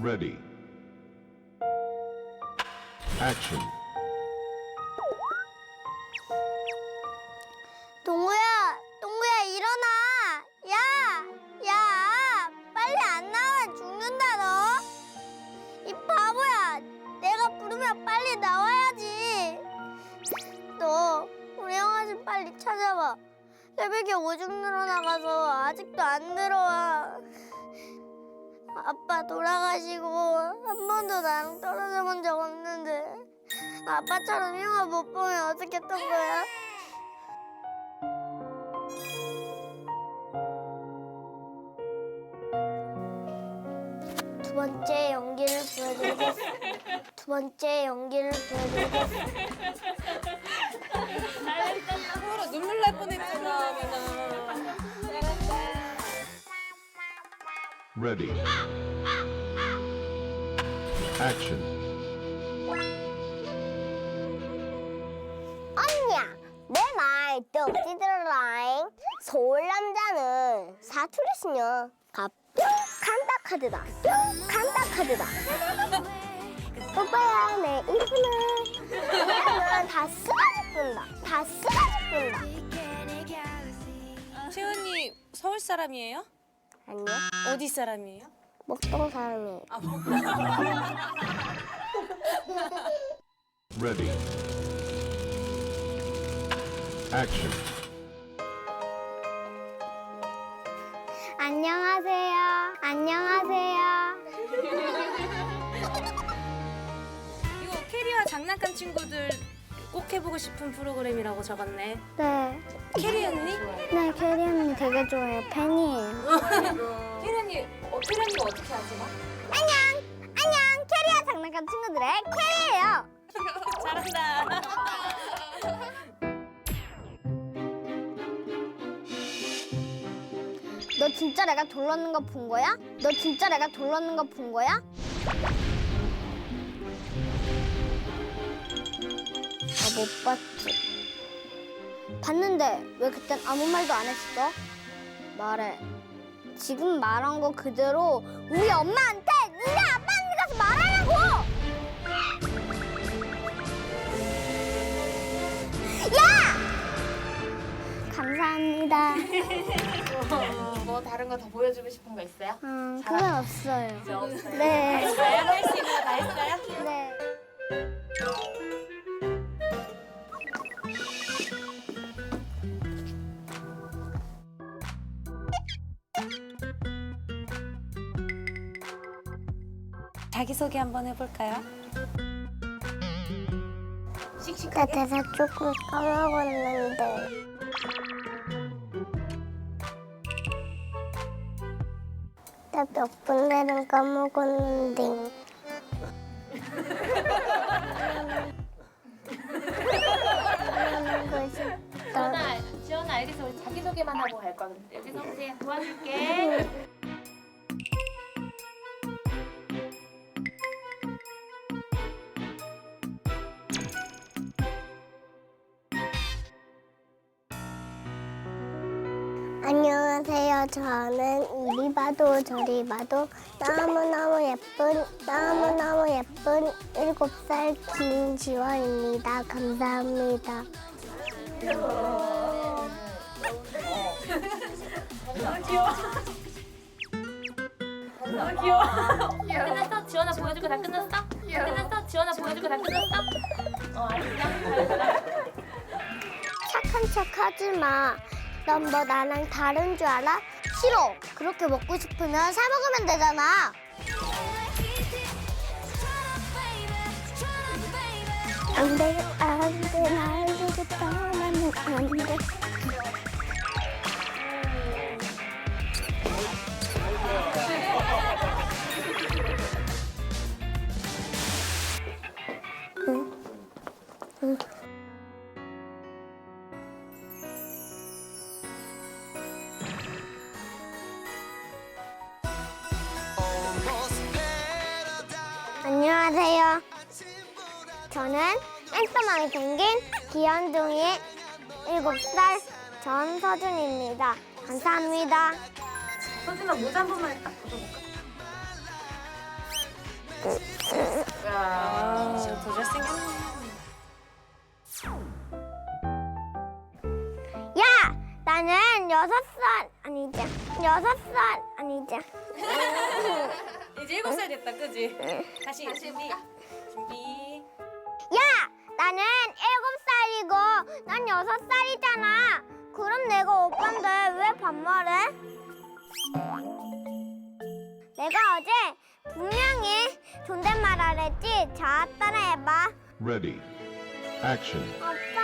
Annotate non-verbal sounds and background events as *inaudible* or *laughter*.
Ready. Action. 동구야, 동구야 일어나. 야, 야, 빨리 안 나오면 죽는다 너. 이 바보야, 내가 부르면 빨리 나와야지. 너 우리 형아 좀 빨리 찾아봐. 새벽에 오줌 늘어나가서 아직도 안 들어와. 아빠 돌아가시고 한 번도 나랑 떨어져 본 적 없는데 아빠처럼 형아 못 보면 어떻게 떤 거야? 두 번째 연기를 보여드리겠습니다. 두 번째 연기를 보여드리겠습니다. Ready. Action. 언니야, 내 말 똑지 들어라잉. 서울 남자는 사투리 쓰냐? 가뿅 간다 카드다. 뿅 간다 카드다. 오빠야, 내 이쁘네. 이러면 다 쓰러질 뿐다. 다 쓰러질 뿐다. 채원이 서울 사람이에요? 아니요, 어디 사람이에요? 목동 사람이. Ready. Action. 안녕하세요. 안녕하세요. 이거 캐리와 장난감 친구들 꼭 해보고 싶은 프로그램이라고 적었네. 네, 캐리 언니? 네, 캐리 언니 되게 좋아해요. 팬이에요. *laughs* 캐리 언니, 어, 캐리 언니가 어떻게 하지? 안녕! 안녕! 캐리와 장난감 친구들의 캐리예요. *laughs* 잘한다. 너 진짜 내가 돌렸는 거 본 거야? 너 진짜 내가 돌렸는 거 본 거야? 못 봤지. 봤는데 왜 그땐 아무 말도 안 했어? 말해. 지금 말한 거 그대로 우리 엄마한테 니네 아빠한테 가서 말하라고! 야! 감사합니다. 뭐 다른 거 더 보여주고 싶은 거 있어요? 음, 그건 없어요. 없어요. 네. 할수 있는 거 다 했어요? 네. 자기소개 한번 해볼까요? 나 대사 조금 까먹었는데. 나몇 번째는 까먹었는데. 지원아, 지원아 알겠어. 우리 자기소개만 하고 갈 거야. 여기서 오세요. 도와줄게. 안녕하세요. 저는 이리 봐도 저리 봐도 너무너무 예쁜 너무너무 예쁜 일곱 살 김지원입니다. 감사합니다. 끝났어? 지원아 보여줄 거다 끝났어? 끝났어? 지원아 보여줄 거다 끝났어? 어, 알았어. 착한 척 하지 마. 넌 뭐 나랑 다른 줄 알아? 싫어. 그렇게 먹고 싶으면 사 먹으면 되잖아. 안 돼, 안 돼, 날 보고 떠나면 안 돼. 안녕하세요. 저는 앵떠망이 생긴 귀염둥이의 7살 전서준입니다. 감사합니다. 서준아 모자 한 번만 딱 벗어볼까? 아, 더 잘생겼네. 야, 나는 여섯 살 아니지? 여섯 살 아니지? *laughs* 이제 일곱 살 됐다, 그지? 다시 준비. 준비. 야, 나는 일곱 살이고 난 여섯 살이잖아. 그럼 내가 오빠인데 왜 반말해? 내가 어제 분명히 존댓말 하랬지. 자, 따라해봐. Ready. Action. 오빠,